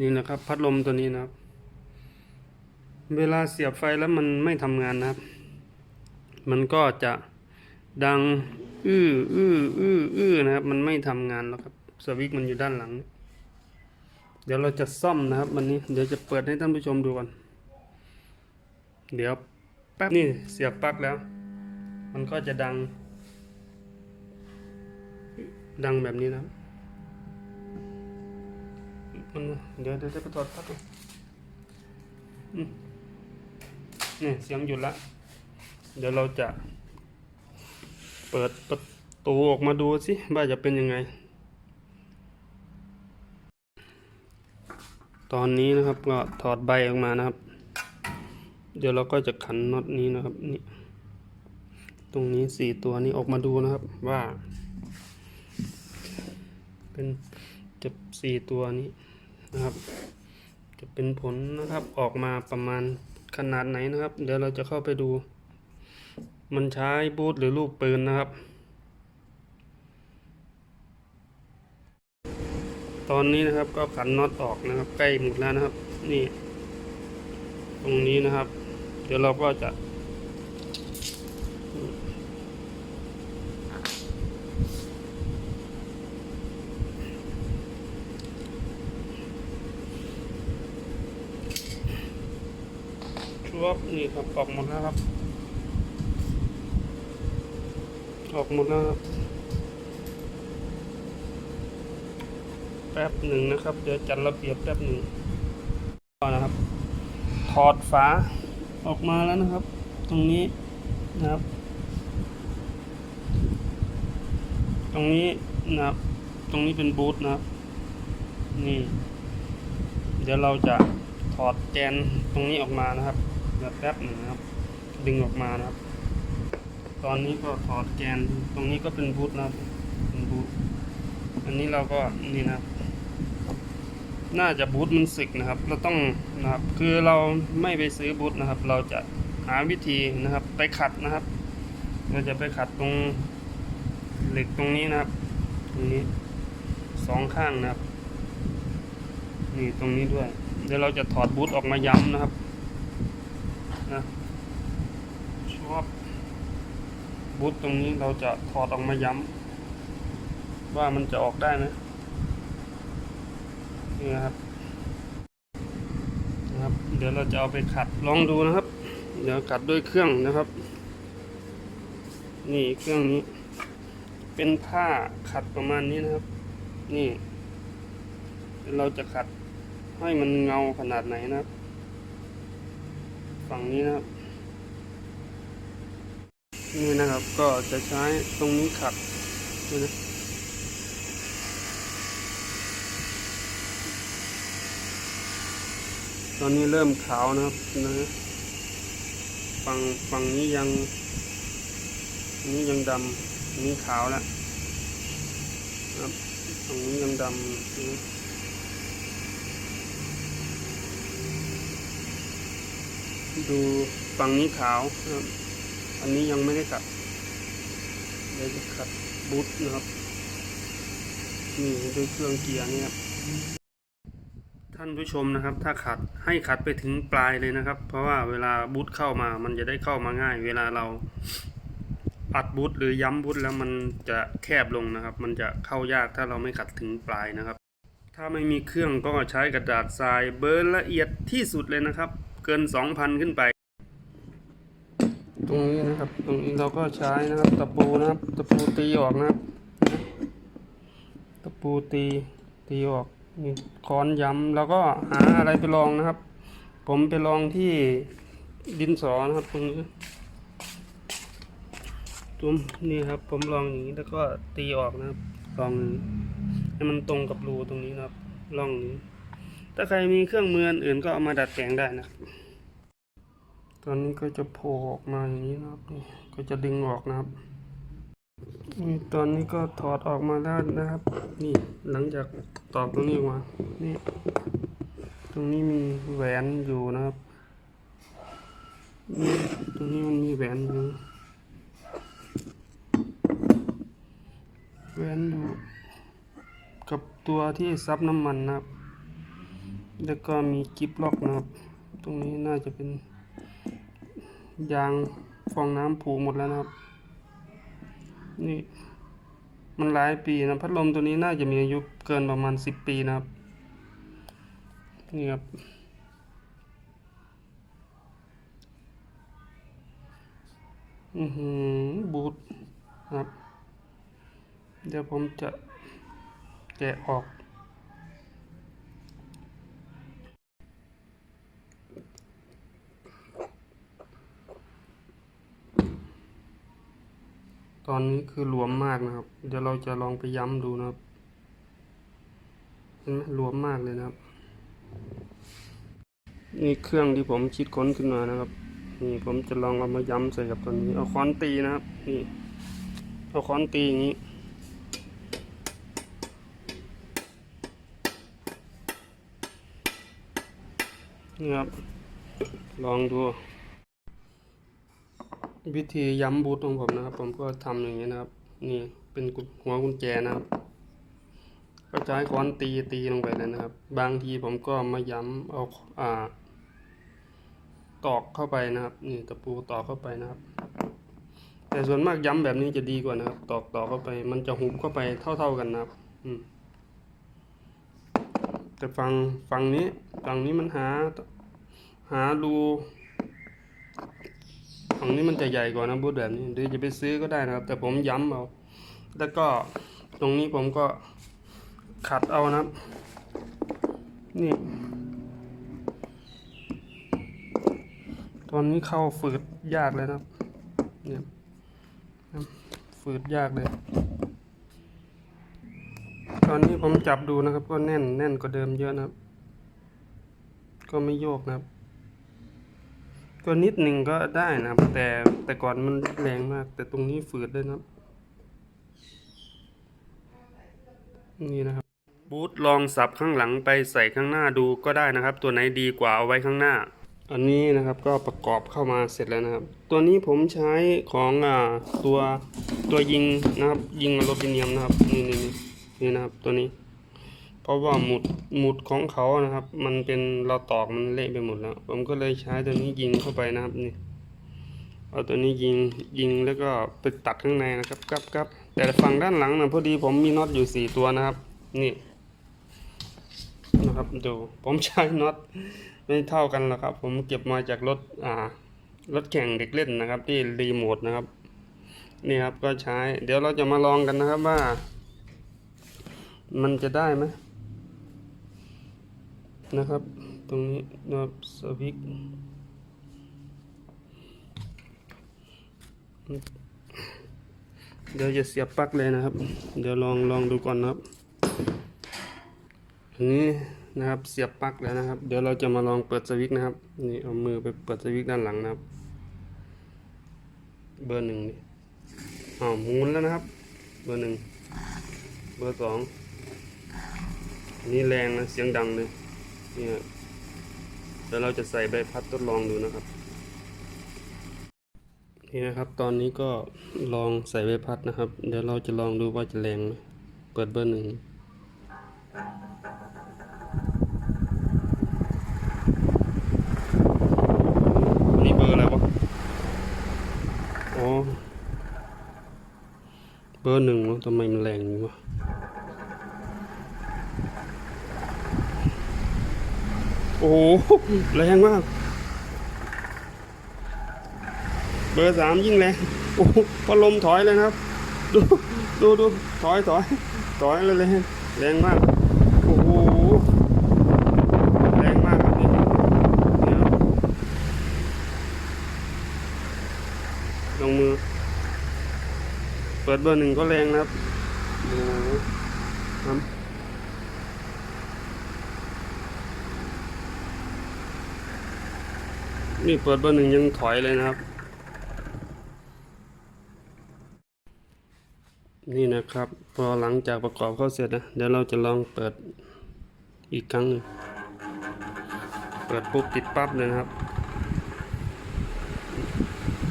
นี่นะครับ พัดลมตัวนี้นะครับ เวลาเสียบไฟแล้วมันไม่ทำงานนะครับ มันก็จะดังอื้ออื้ออื้ออื้อนะครับ มันไม่ทำงานแล้วครับสวิตมันอยู่ด้านหลัง เดี๋ยวเราจะซ่อมนะครับวันนี้ เดี๋ยวจะเปิดให้ท่านผู้ชมดูก่อนเดี๋ยวแป๊บนี่เสียบปลั๊กแล้ว มันก็จะดัง ดังแบบนี้นะครับ มันเดี๋ยวเดี๋ยวจะไปถอดปลั๊กก่อนอืมนี่เสียงหยุดละ เดี๋ยวเราจะเปิดประตูออกมาดูสิว่าจะเป็นยังไง ตอนนี้นะครับก็ถอดใบออกมานะครับ เดี๋ยวเราก็จะขันน็อตนี้นะครับนี่ตรงนี้สี่ตัวนี้ออกมาดูนะครับว่า เป็นจะสี่ตัวนี้ นะครับ จะเป็นผลนะครับออกมาประมาณขนาดไหนนะครับ เดี๋ยวเราจะเข้าไปดู มันใช้บูทหรือลูกปืนนะครับ ตอนนี้นะครับก็ขันน็อตออกนะครับ ใกล้หมดแล้วนะครับ นี่ ตรงนี้นะครับ เดี๋ยวเราก็จะ ชวบนี่ครับออกหมดแล้วครับ ออกหมดแล้วครับแป๊บหนึ่งนะครับ เดี๋ยวจัดระเบียบแป๊บหนึ่งก็นะครับ ถอดฝาออกมาแล้วนะครับ ตรงนี้นะครับ ตรงนี้นะครับ ตรงนี้เป็นบูทนะครับ นี่ เดี๋ยวเราจะถอดแกนตรงนี้ออกมานะครับ เดี๋ยวแป๊บหนึ่งนะครับ ดึงออกมานะครับ ตอนนี้ก็ถอดแกนตรงนี้ก็เป็นบูทนะครับเป็นบูทอันนี้เราก็นี่นะน่าจะบูทมันสึกนะครับ เราต้องนะครับ คือเราไม่ไปซื้อบูทนะครับ เราจะหาวิธีนะครับ ไปขัดนะครับ เราจะไปขัดตรงเหล็กตรงนี้นะครับ ตรงนี้สองข้างนะครับ นี่ตรงนี้ด้วย เดี๋ยวเราจะถอดบูทออกมาย้ำนะครับนะชอบ บูทตรงนี้เราจะถอดออกมาย้ำว่ามันจะออกได้ไหมนี่นะครับนะครับ เดี๋ยวเราจะเอาไปขัดลองดูนะครับ เดี๋ยวขัดด้วยเครื่องนะครับ นี่เครื่องนี้ เป็นผ้าขัดประมาณนี้นะครับ นี่เราจะขัดให้มันเงาขนาดไหนนะครับ ฝั่งนี้นะครับ นี่นะครับก็จะใช้ตรงนี้ขัดนี่นะตอนนี้เริ่มขาวนะครับนะฝั่งฝั่งนี้ยังนี้ยังดำนี้ขาวแล้วครับฝั่งนี้ยังดำนะดูฝั่งนี้ขาวนะครับ อันนี้ยังไม่ได้ขัดเดี๋ยวจะขัดบูทนะครับ นี่ด้วยเครื่องเกียร์นี่ครับท่านผู้ชมนะครับ ถ้าขัดให้ขัดไปถึงปลายเลยนะครับ เพราะว่าเวลาบูทเข้ามามันจะได้เข้ามาง่าย เวลาเราอัดบูทหรือย้ำบูทแล้วมันจะแคบลงนะครับ มันจะเข้ายากถ้าเราไม่ขัดถึงปลายนะครับ ถ้าไม่มีเครื่องก็ใช้กระดาษทรายเบอร์ละเอียดที่สุดเลยนะครับ เกิน 2,000 ขึ้นไป ตรงนี้นะครับ ตรงนี้เราก็ใช้นะครับ ตะปูนะครับ ตะปูตีออกนะครับตะปูตีตีออกค้อนย้ำแล้วก็หาอะไรไปลองนะครับ ผมไปลองที่ดินสอนะครับตรงนี้ตุ้มนี่ครับ ผมลองอย่างนี้แล้วก็ตีออกนะครับลองให้มันตรงกับรูตรงนี้นะครับลองนี้ถ้าใครมีเครื่องมืออนอื่นก็เอามาดัดแปลงได้นะครับ ตอนนี้ก็จะโผล่ออกมาอย่างนี้นะครับนี่ก็จะดึงออกนะครับนี่ตอนนี้ก็ถอดออกมาแล้วนะครับ นี่หลังจากตอกตรงนี้ออกมานี่ตรงนี้มีแหวนอยู่นะครับนี่ตรงนี้มันมีแหวนอยู่แหวนอยู่กับตัวที่ซับน้ำมันนะครับ แล้วก็มีกิฟล็อกนะครับ ตรงนี้น่าจะเป็น ยางฟองน้ำผูหมดแล้วนะครับ นี่ มันหลายปีนะพัดลมตัวนี้น่าจะมีอายุเกินประมาณสิบปีนะครับ นี่ครับอือหือบูทครับ เดี๋ยวผมจะแกะออก ตอนนี้คือหลวมมากนะครับ เดี๋ยวเราจะลองไปย้ำดูนะครับเห็นไหมหลวมมากเลยนะครับ นี่เครื่องที่ผมคิดค้นขึ้นมานะครับ นี่ผมจะลองเอามาย้ำใส่กับตัวนี้ เอาค้อนตีนะครับ นี่ เอาค้อนตีอย่างนี้นี่ครับ ลองดู วิธีย้ำบูทของผมนะครับ ผมก็ทำอย่างนี้นะครับ นี่เป็นกุหัวกุญแจนะครับ ก็ใช้ค้อนตีตีลงไปเลยนะครับ บางทีผมก็มาย้ำเอาอ่า ตอกเข้าไปนะครับ นี่ตะปูตอกเข้าไปนะครับ แต่ส่วนมากย้ำแบบนี้จะดีกว่านะครับ ตอกตอกเข้าไป มันจะหุบเข้าไปเท่า ๆกันนะครับ อืมแต่ฝั่งฝั่งนี้ฝั่งนี้มันหา หารู ฝั่งนี้มันจะใหญ่กว่านะบูธแบบนี้หรือจะไปซื้อก็ได้นะครับ แต่ผมย้ำเอา แล้วก็ตรงนี้ผมก็ขัดเอานะครับนี่ ตอนนี้เข้าฝืดยากเลยนะเนี่ยฝืดยากเลย ตอนนี้ผมจับดูนะครับ ก็แน่นแน่นกว่าเดิมเยอะนะครับ ก็ไม่โยกนะครับ ก็นิดหนึ่งก็ได้นะครับ แต่แต่ก่อนมันแรงมาก แต่ตรงนี้ฝืดเลยนะนี่นะครับบูทลองสับข้างหลังไปใส่ข้างหน้าดูก็ได้นะครับ ตัวไหนดีกว่าเอาไว้ข้างหน้า อันนี้นะครับก็ประกอบเข้ามาเสร็จแล้วนะครับ ตัวนี้ผมใช้ของอ่าตัวตัวยิงนะครับ ยิงอลูมิเนียมนะครับนี่นี่นี่นะครับตัวนี้ เพราะว่าหมุดหมุดของเขานะครับ มันเป็นเราตอกมันเละไปหมดแล้ว ผมก็เลยใช้ตัวนี้ยิงเข้าไปนะครับนี่เอาตัวนี้ยิงยิงแล้วก็ไปตัดข้างในนะครับกับกับแต่ฝั่งด้านหลังนะพอดีผมมีน็อตอยู่สี่ตัวนะครับ นี่นะครับดูผมใช้น็อตไม่เท่ากันหรอกครับ ผมเก็บมาจากรถอ่ารถแข่งเด็กเล่นนะครับ ที่รีโมทนะครับ นี่ครับก็ใช้ เดี๋ยวเราจะมาลองกันนะครับว่า มันจะได้ไหม นะครับ ตรงนี้นะครับสวิกเดี๋ยวจะเสียบปลั๊กเลยนะครับ เดี๋ยวลองลองดูก่อนนะครับอันนี้นะครับเสียบปลั๊กแล้วนะครับ เดี๋ยวเราจะมาลองเปิดสวิตช์นะครับนี่เอามือไปเปิดสวิตช์ด้านหลังนะครับ เบอร์หนึ่งนี่อ้าวหมุนแล้วนะครับ เบอร์หนึ่งเบอร์สองอันนี้แรงนะเสียงดังเลย เนี่ยเดี๋ยวเราจะใส่ใบพัดทดลองดูนะครับ นี่นะครับ ตอนนี้ก็ลองใส่ใบพัดนะครับ เดี๋ยวเราจะลองดูว่าจะแรงไหมเปิดเบอร์หนึ่งอันนี้เบอร์อะไรวะอ๋อเบอร์หนึ่งเนอะทำไมมันแรงอย่างนี้วะ โอ้โหแรงมาก เบอร์สามยิ่งแรงโอ้พัดลมถอยเลยนะครับ ดูดูดูถอยถอยถอยเลยเลยแรงมาก โอ้โหแรงมากครับนี่ลงมือ เปิดเบอร์หนึ่งก็แรงนะครับโอ้โหครับ นี่เปิดเบอร์หนึ่งยังถอยเลยนะครับ นี่นะครับ พอหลังจากประกอบเข้าเสร็จนะ เดี๋ยวเราจะลองเปิดอีกครั้งหนึ่งเปิดปุ๊บติดปั๊บเลยนะครับ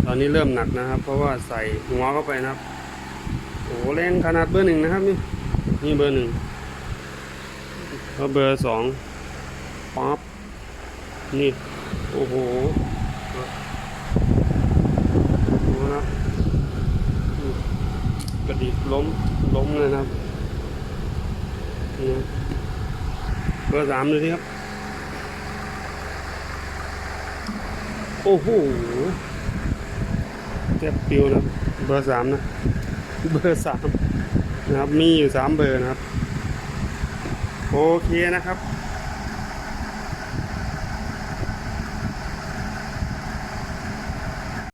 ตอนนี้เริ่มหนักนะครับ เพราะว่าใส่หัวเข้าไปนะครับ โอ้โหแรงขนาดเบอร์หนึ่งนะครับนี่นี่เบอร์หนึ่งแล้วเบอร์สองปั๊บนี่ โอ้โหดูนะกระดิกล้มล้มเลยนะครับนี่เบอร์สามเลยทีครับ โอ้โหแทบปิวนะเบอร์สามนะ เบอร์สามนะครับ มีอยู่สามเบอร์นะครับ โอเคนะครับ